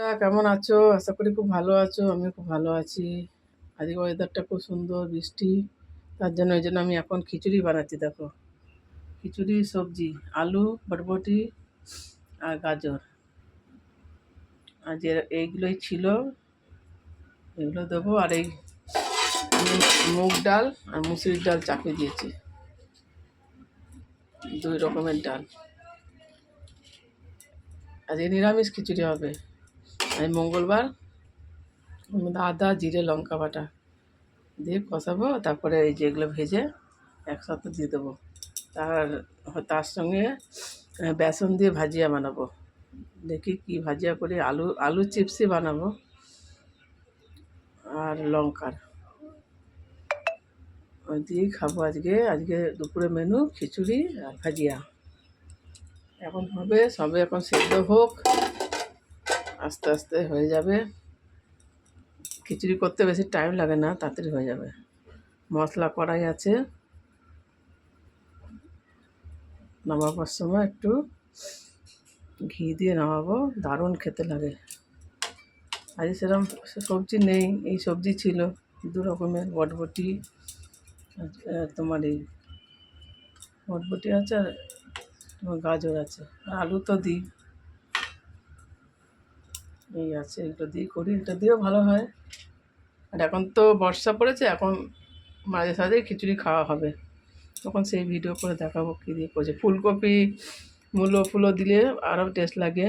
কেমন আছো? আশা করি খুব ভালো আছো আমি খুব ভালো আছি। আজকে ওয়েদারটা খুব সুন্দর, বৃষ্টি, তার জন্য ওই জন্য আমি এখন খিচুড়ি বানাচ্ছি, দেখো। খিচুড়ি, সবজি, আলু, বটবটি আর গাজর। আর যে এইগুলোই ছিল, এগুলো দেবো। আর এই মুগ ডাল আর মুসুরির ডাল চাপিয়ে দিয়েছি। দুই রকমের ডাল। আজকে নিরামিষ খিচুড়ি হবে। আজ মঙ্গলবার। আদা, জিরে, লঙ্কা বাটা দিয়ে কষাবো। তারপরে এই যেগুলো ভেজে একসাথে দিয়ে দেবো। তার তার সঙ্গে বেসন দিয়ে ভাজিয়া বানাবো। দেখি কি ভাজিয়া করি আলু আলু চিপসই বানাবো আর লঙ্কার। ওই দিয়েই খাব আজকে। আজকে দুপুরে মেনু খিচুড়ি আর ভাজিয়া। এখন হবে, সবে এখন সেদ্ধ হোক। আস্তে আস্তে হয়ে যাবে। খিচুড়ি করতে বেশি টাইম লাগে না, তাড়াতাড়ি হয়ে যাবে। মশলা কড়াই আছে। নামাবার সময় একটু ঘি দিয়ে নামাবো, দারুণ খেতে লাগে। আজ সেরকম সবজি নেই, এই সবজি ছিল, দু রকমের বটবটি তোমার এই বটবটি আছে আর গাজর আছে। আলু তো দিই। এই আছে এগুলো দিয়ে করি, এটা দিয়েও ভালো হয়। আর এখন তো বর্ষা পড়েছে, এখন মাঝে সাঝে খিচুড়ি খাওয়া হবে। তখন সেই ভিডিও করে দেখাবো কী দিয়ে করছে। ফুলকপি, মূলো ফুলো দিলে আরও টেস্ট লাগে।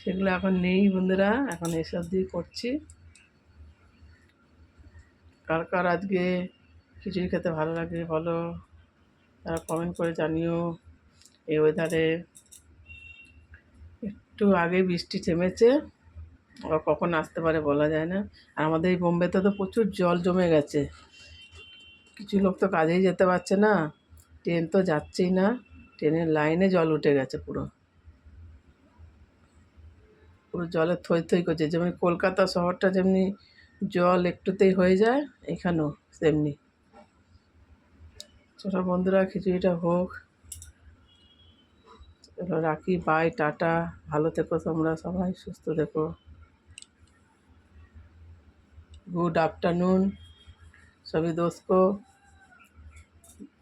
সেগুলো এখন নেই বন্ধুরা, এখন এসব দিয়ে করছি। কার কার আজকে খিচুড়ি খেতে ভালো লাগে বলো, তারা কমেন্ট করে জানিও। এই ওয়েদারে একটু আগে বৃষ্টি থেমেছে, আবার কখন আসতে পারে বলা যায় না। আর আমাদের এই বোম্বেতে তো প্রচুর জল জমে গেছে। কিছু লোক তো কাজেই যেতে পারছে না। ট্রেন তো যাচ্ছেই না। ট্রেনের লাইনে জল উঠে গেছে পুরো। পুরো জলে থই থই করছে। যেমন কলকাতা শহরটা যেমনি জল একটুতেই হয়ে যায়, এখানেও তেমনি। ছোটো বন্ধুরা, খিচুড়িটা হোক। চলো রাখি বাই টাটা ভালো থেকো তোমরা সবাই সুস্থ থেকো गुड आफ्टरनून सभी दोस्त को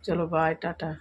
चलो बाय टाटा